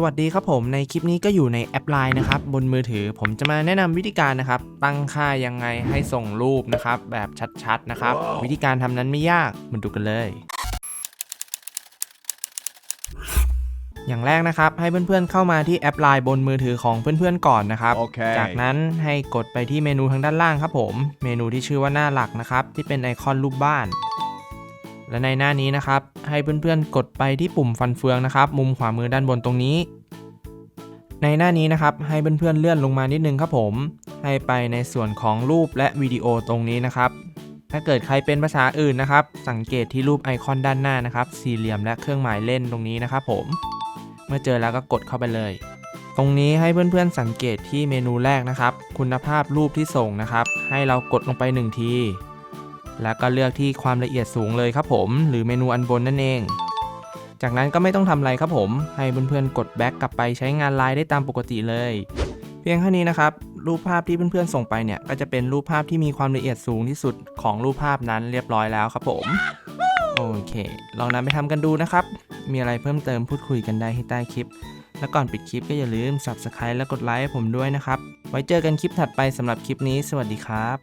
สวัสดีครับผมในคลิปนี้ก็อยู่ในแอปไลน์นะครับบนมือถือผมจะมาแนะนำวิธีการนะครับ ตั้งค่ายังไงให้ส่งรูปนะครับ แบบชัดๆนะครับวิธีการทำนั้นไม่ยากมาดูกันเลย อย่างแรกนะครับ ให้เพื่อนๆเข้ามาที่แอปไลน์บนมือถือของเพื่อนๆก่อนนะครับโอเคจากนั้นให้กดไปที่เมนูทางด้านล่างครับผม เมนูที่ชื่อว่าหน้าหลักนะครับที่เป็นไอคอนรูปบ้าน และในหน้านี้นะครับ ให้เพื่อนๆ กดไปที่ปุ่มฟันเฟืองนะครับ มุมขวามือด้านบนตรงนี้ ในหน้านี้นะครับ ให้เพื่อนๆเลื่อนลงมานิดนึงครับผม ให้ไปในส่วนของรูปและวิดีโอตรงนี้นะครับ ถ้าเกิดใครเป็นภาษาอื่นนะครับ สังเกตที่รูปไอคอนด้านหน้านะครับ สี่เหลี่ยมและเครื่องหมายเล่นตรงนี้นะครับผม เมื่อเจอแล้วก็กดเข้าไปเลย ตรงนี้ให้เพื่อนๆสังเกตที่เมนูแรกนะครับ คุณภาพรูปที่ส่งนะครับ ให้เรากดลงไปหนึ่งที แล้วก็เลือกที่ความละเอียดสูงเลยครับผม หรือเมนูอันบนนั่นเอง จากนั้นก็ไม่ต้องทำอะไรครับผม ให้เพื่อนๆกดแบ็กกลับไปใช้งานไลน์ได้ตามปกติเลย เพียงแค่นี้นะครับ รูปภาพที่เพื่อนๆส่งไปเนี่ยก็จะเป็นรูปภาพที่มีความละเอียดสูงที่สุดของรูปภาพนั้นเรียบร้อยแล้วครับผมโอเค ลองนำไปทำกันดูนะครับ มีอะไรเพิ่มเติมพูดคุยกันได้ที่ใต้คลิป และก่อนปิดคลิปก็อย่าลืม subscribe และกดไลค์ให้ผมด้วยนะครับ ไว้เจอกันคลิปถัดไปสำหรับคลิปนี้ สวัสดีครับ